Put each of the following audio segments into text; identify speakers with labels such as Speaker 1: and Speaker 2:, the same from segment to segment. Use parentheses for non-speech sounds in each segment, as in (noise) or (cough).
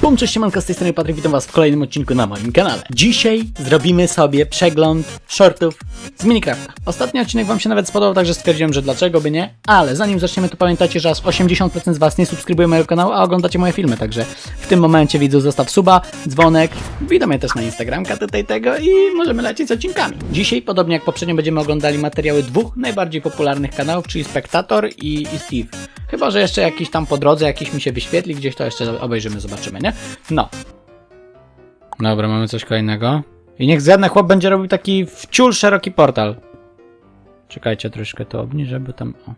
Speaker 1: Bum, cześć, siemanko, z tej strony Patryk, witam was w kolejnym odcinku na moim kanale. Dzisiaj zrobimy sobie przegląd shortów z Minecrafta. Ostatni odcinek wam się nawet spodobał, także stwierdziłem, że dlaczego by nie, ale zanim zaczniemy, to pamiętajcie, że aż 80% z was nie subskrybuje mojego kanału, a oglądacie moje filmy, także w tym momencie widzu zostaw suba, dzwonek, witam też na Instagramka tutaj tego i możemy lecieć z odcinkami. Dzisiaj, podobnie jak poprzednio, będziemy oglądali materiały dwóch najbardziej popularnych kanałów, czyli Spectator i, i Steve. Chyba, że jeszcze jakiś tam po drodze jakiś mi się wyświetli, gdzieś to jeszcze obejrzymy, zobaczymy, nie? No. Dobra, mamy coś kolejnego. I niech żaden chłop będzie robił taki wciul szeroki portal. Czekajcie, troszkę to obniżę, bo tam... O.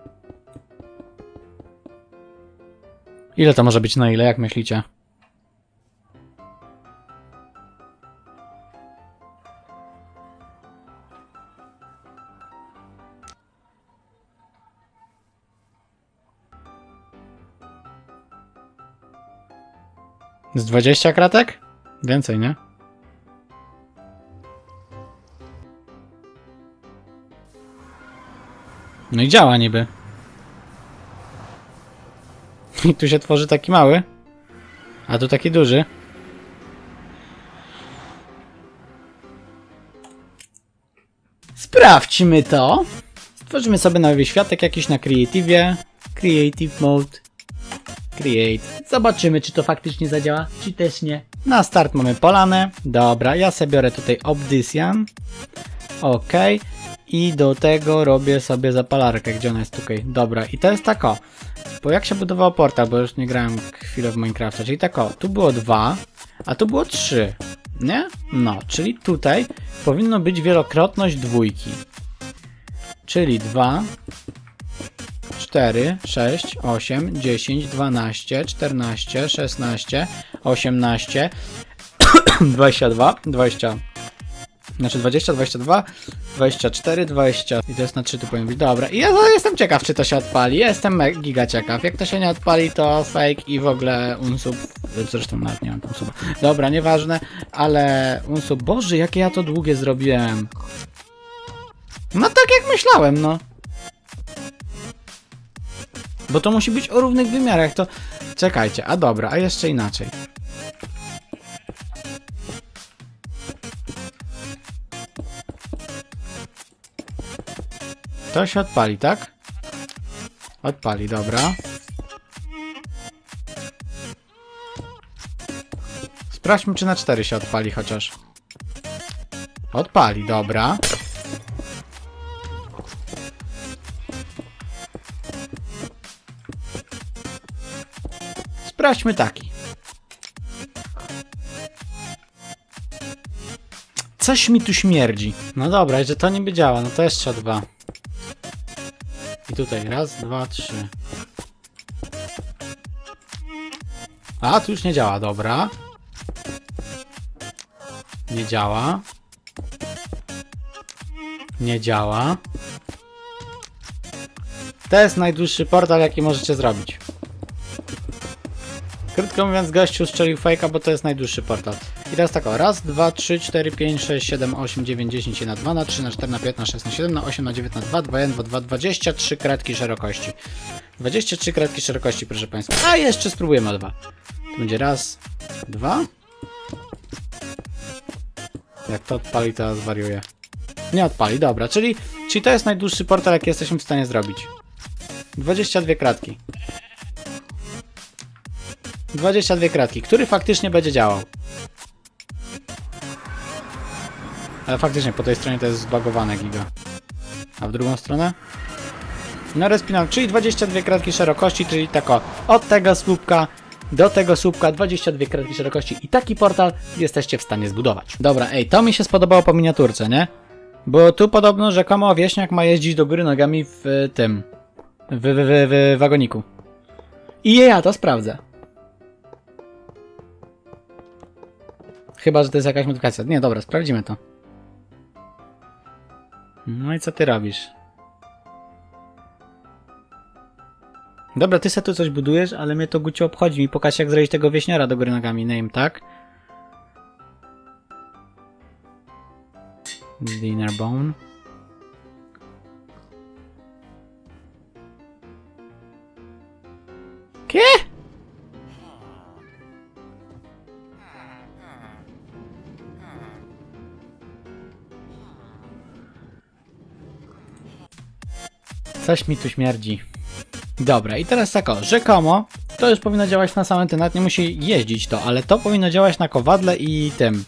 Speaker 1: Ile to może być na ile, jak myślicie? Z 20 kratek? Więcej, nie? No i działa niby. I tu się tworzy taki mały. A tu taki duży. Sprawdźmy to. Stworzymy sobie nowy światek jakiś na Creative'ie. Creative Mode. Create. Zobaczymy, czy to faktycznie zadziała, czy też nie. Na start mamy polanę. Dobra, ja sobie biorę tutaj Obsidian. Ok. I do tego robię sobie zapalarkę, gdzie ona jest tutaj. Dobra, i to jest tak o. Bo jak się budował portal, bo już nie grałem chwilę w Minecrafta, czyli tak o, tu było dwa, a tu było trzy. Nie? No, czyli tutaj powinno być wielokrotność dwójki. Czyli 2, 4, 6, 8, 10, 12, 14, 16, 18, 22, 20. Znaczy 20, 22, 24, 20. I to jest na 3 tu powinien. Dobra. I ja jestem ciekaw, czy to się odpali. Jestem giga ciekaw. Jak to się nie odpali, to fake i w ogóle unsub. Zresztą nawet nie mam tam suba. Dobra, nieważne, ale unsub. Boże, jakie ja to długie zrobiłem. No tak jak myślałem, no. Bo to musi być o równych wymiarach, to... Czekajcie, a dobra, a jeszcze inaczej. To się odpali, tak? Odpali, dobra. Sprawdźmy, czy na 4 się odpali chociaż. Odpali, dobra. Sprawdźmy taki. Coś mi tu śmierdzi. No dobra, że to niby działa, no to jeszcze dwa. I tutaj raz, dwa, trzy. A, tu już nie działa, dobra. Nie działa. Nie działa. To jest najdłuższy portal, jaki możecie zrobić. Krótko mówiąc, gościu strzelił fejka, bo to jest najdłuższy portal. I teraz tak o, raz, dwa, trzy, cztery, pięć, sześć, siedem, osiem, dziewięć, dziesięć, na 2, na 3, na 4, na 5, na 6, na 7, na 8, na 9, na 2, 2, 1, 2, 2, 23 kratki szerokości. 23 kratki szerokości, proszę Państwa. A jeszcze spróbujemy o dwa. To będzie raz, dwa. Jak to odpali, to zwariuje. Nie odpali, dobra, czyli, czyli to jest najdłuższy portal, jaki jesteśmy w stanie zrobić. 22 kratki. 22 kratki, który faktycznie będzie działał. Ale faktycznie po tej stronie to jest zbagowane giga. A w drugą stronę? No respinam, czyli 22 kratki szerokości, czyli tak o, od tego słupka do tego słupka 22 kratki szerokości i taki portal jesteście w stanie zbudować. Dobra, ej, to mi się spodobało po miniaturce, nie? Bo tu podobno rzekomo wieśniak ma jeździć do góry nogami w tym, w, w, w, w wagoniku. I ja to sprawdzę. Chyba, że to jest jakaś modyfikacja. Nie, dobra, sprawdzimy to. No i co ty robisz? Dobra, ty se tu coś budujesz, ale mnie to gucio obchodzi. Mi pokaż jak zrobić tego wieśniara do góry nogami. Name, tak? Dinner bone. Kie? Coś mi tu śmierdzi. Dobra, i teraz tak o, rzekomo to już powinno działać na samym tym, nawet nie musi jeździć to, ale to powinno działać na kowadle i tym.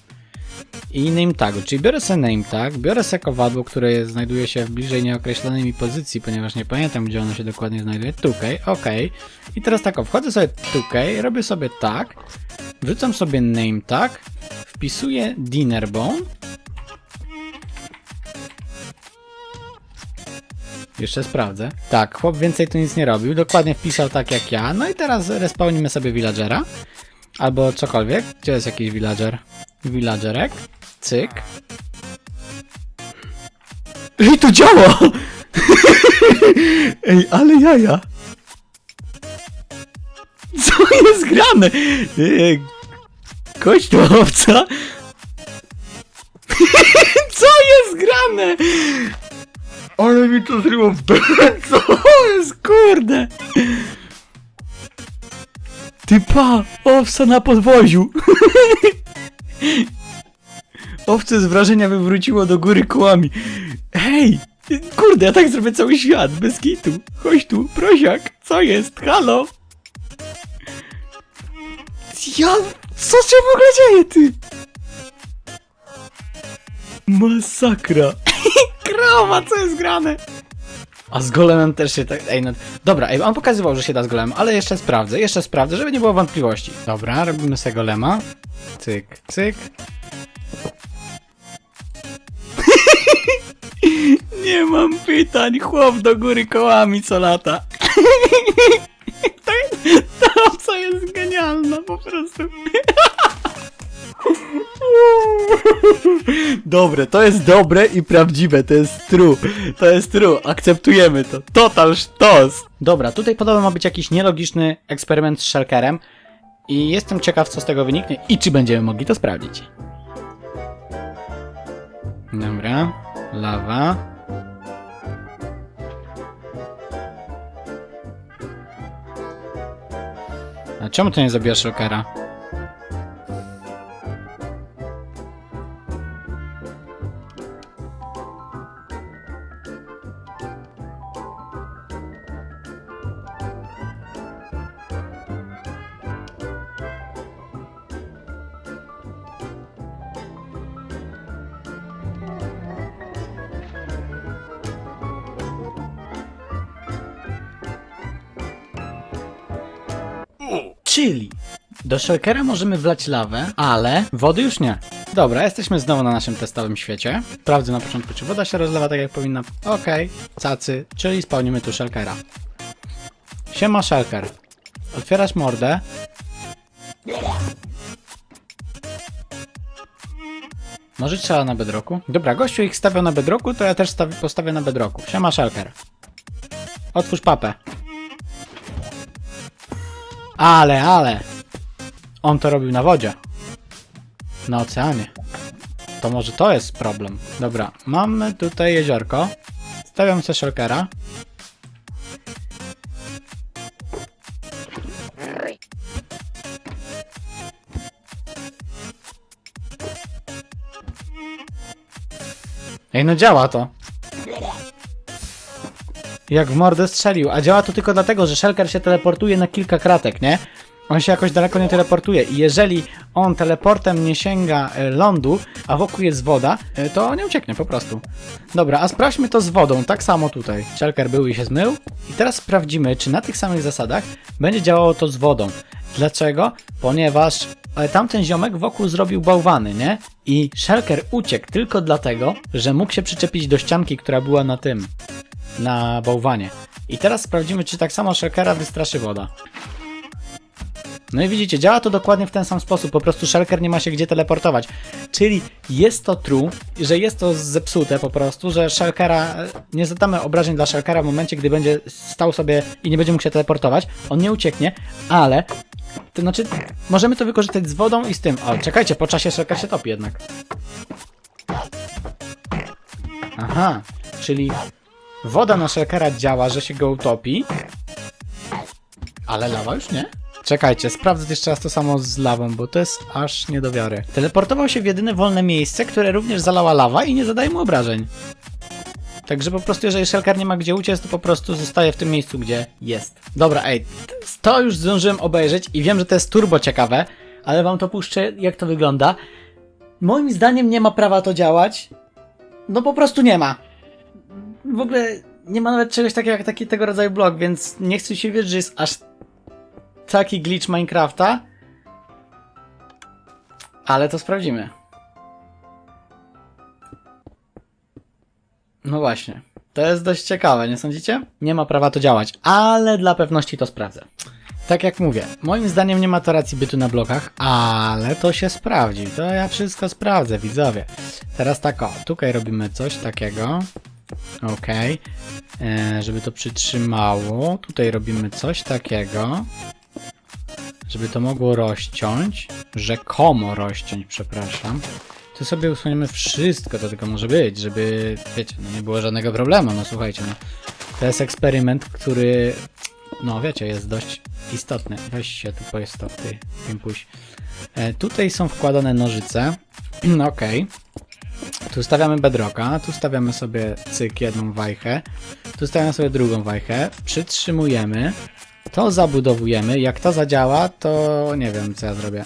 Speaker 1: I name tagu, czyli biorę sobie name tag, biorę sobie kowadło, które znajduje się w bliżej nieokreślonej mi pozycji, ponieważ nie pamiętam gdzie ono się dokładnie znajduje. Tukej, ok. I teraz tak o, wchodzę sobie tukej, robię sobie tak, wrzucam sobie name tag, wpisuję dinner bone. Jeszcze sprawdzę. Tak, chłop więcej tu nic nie robił, dokładnie wpisał tak jak ja. No i teraz respawnimy sobie villagera. Albo cokolwiek. Gdzie jest jakiś villager? Villagerek. Cyk. Ej, to działa! (laughs) Ej, ale jaja! Co jest grane? Kość owca? (laughs) Co jest grane? Ale mi to zryło w. Co (laughs) jest kurde? Ty pa, owca na podwoziu. (laughs) Owce z wrażenia wywróciło do góry kołami. Hej, kurde, ja tak zrobię cały świat, bez kitu. Chodź tu, prosiak, co jest? Halo? Ja, co się w ogóle dzieje, ty? Masakra. (laughs) Krowa, co jest grane? A z golemem też się tak. Ej, no. Dobra, ej, on pokazywał, że się da z golemem, ale jeszcze sprawdzę, jeszcze sprawdzę, żeby nie było wątpliwości. Dobra, robimy sobie golema. Cyk, cyk. (laughs) nie mam pytań, chłop do góry kołami co lata. (laughs) to co jest genialne po prostu. (laughs) Dobre, to jest dobre i prawdziwe, to jest true. To jest true, akceptujemy to. Total sztos. Dobra, tutaj podobno ma być jakiś nielogiczny eksperyment z shulkerem i jestem ciekaw, co z tego wyniknie i czy będziemy mogli to sprawdzić. Dobra, lawa. A czemu to nie zabijasz shulkera? Czyli do shulkera możemy wlać lawę, ale wody już nie. Dobra, jesteśmy znowu na naszym testowym świecie. Sprawdzę na początku, czy woda się rozlewa tak jak powinna. Okej, cacy, czyli spełnimy tu shulkera. Siema shulker. Otwierasz mordę. Może trzeba na bedroku? Dobra, gościu ich stawiał na bedroku, to ja też stawi- postawię na bedroku. Siema shulker. Otwórz papę. Ale, ale. On to robił na wodzie. Na oceanie. To może to jest problem. Dobra, mamy tutaj jeziorko. Stawiam sobie shulkera. Ej, no działa to. Jak w mordę strzelił, a działa to tylko dlatego, że Shulker się teleportuje na kilka kratek, nie? On się jakoś daleko nie teleportuje i jeżeli on teleportem nie sięga e, lądu, a wokół jest woda, e, to nie ucieknie po prostu. Dobra, a sprawdźmy to z wodą, tak samo tutaj. Shulker był i się zmył i teraz sprawdzimy, czy na tych samych zasadach będzie działało to z wodą. Dlaczego? Ponieważ e, tamten ziomek wokół zrobił bałwany, nie? I Shulker uciekł tylko dlatego, że mógł się przyczepić do ścianki, która była na tym, na bałwanie. I teraz sprawdzimy, czy tak samo Shulkera wystraszy woda. No i widzicie, działa to dokładnie w ten sam sposób, po prostu Shulker nie ma się gdzie teleportować. Czyli jest to true, że jest to zepsute po prostu, że Shulkera, nie zadamy obrażeń dla Shulkera w momencie, gdy będzie stał sobie i nie będzie mógł się teleportować, on nie ucieknie, ale, to znaczy, możemy to wykorzystać z wodą i z tym. O, czekajcie, po czasie Shulker się topi jednak. Aha, czyli woda na Shulkera działa, że się go utopi, ale lawa już nie? Czekajcie, sprawdzę jeszcze raz to samo z lawą, bo to jest aż nie do wiary. Teleportował się w jedyne wolne miejsce, które również zalała lawa i nie zadaje mu obrażeń. Także po prostu, jeżeli Shellcar nie ma gdzie uciec, to po prostu zostaje w tym miejscu, gdzie jest. Dobra, ej, to już zdążyłem obejrzeć i wiem, że to jest turbo ciekawe, ale wam to puszczę, jak to wygląda. Moim zdaniem nie ma prawa to działać. No po prostu nie ma. W ogóle nie ma nawet czegoś takiego jak taki tego rodzaju blok, więc nie chcę się wierzyć, że jest aż taki glitch Minecrafta. Ale to sprawdzimy. No właśnie. To jest dość ciekawe, nie sądzicie? Nie ma prawa to działać, ale dla pewności to sprawdzę. Tak jak mówię, moim zdaniem nie ma to racji bytu na blokach, ale to się sprawdzi. To ja wszystko sprawdzę, widzowie. Teraz tak o, tutaj robimy coś takiego. Okej. E, Żeby to przytrzymało. Tutaj robimy coś takiego. Żeby to mogło rozciąć. Rzekomo rozciąć, przepraszam. Tu sobie usuniemy wszystko, to tylko może być, żeby, wiecie, no nie było żadnego problemu. No słuchajcie, no. To jest eksperyment, który, no wiecie, jest dość istotny. Weź się tu postop, ty, Pimpuś. E, tutaj są wkładane nożyce. (clears throat) Okej. Tu stawiamy bedrocka, tu stawiamy sobie cyk jedną wajchę, tu stawiamy sobie drugą wajchę, przytrzymujemy, to zabudowujemy, jak to zadziała, to nie wiem co ja zrobię.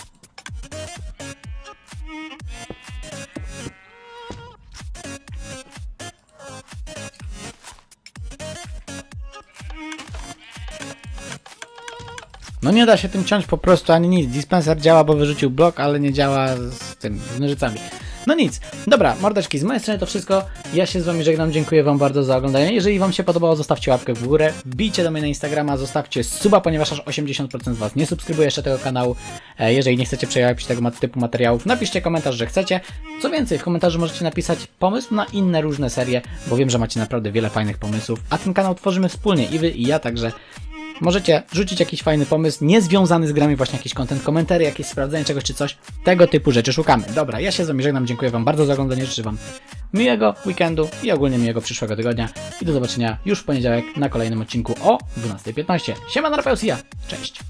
Speaker 1: No nie da się tym ciąć po prostu ani nic. Dispenser działa, bo wyrzucił blok, ale nie działa z tym, z nożycami. No nic. Dobra, mordeczki, z mojej strony to wszystko. Ja się z wami żegnam, dziękuję wam bardzo za oglądanie. Jeżeli wam się podobało, zostawcie łapkę w górę, wbijcie do mnie na Instagrama, zostawcie suba, ponieważ aż 80% z was nie subskrybuje jeszcze tego kanału. E, Jeżeli nie chcecie przejawić tego typu materiałów, napiszcie komentarz, że chcecie. Co więcej, w komentarzu możecie napisać pomysł na inne różne serie, bo wiem, że macie naprawdę wiele fajnych pomysłów, a ten kanał tworzymy wspólnie i wy i ja, także Możecie rzucić jakiś fajny pomysł, niezwiązany z grami, właśnie jakiś content, komentary, jakieś sprawdzenie czegoś czy coś. Tego typu rzeczy szukamy. Dobra, ja się z wami żegnam, dziękuję wam bardzo za oglądanie, życzę wam miłego weekendu i ogólnie miłego przyszłego tygodnia. I do zobaczenia już w poniedziałek na kolejnym odcinku o 12.15. Siema na ja. Cześć!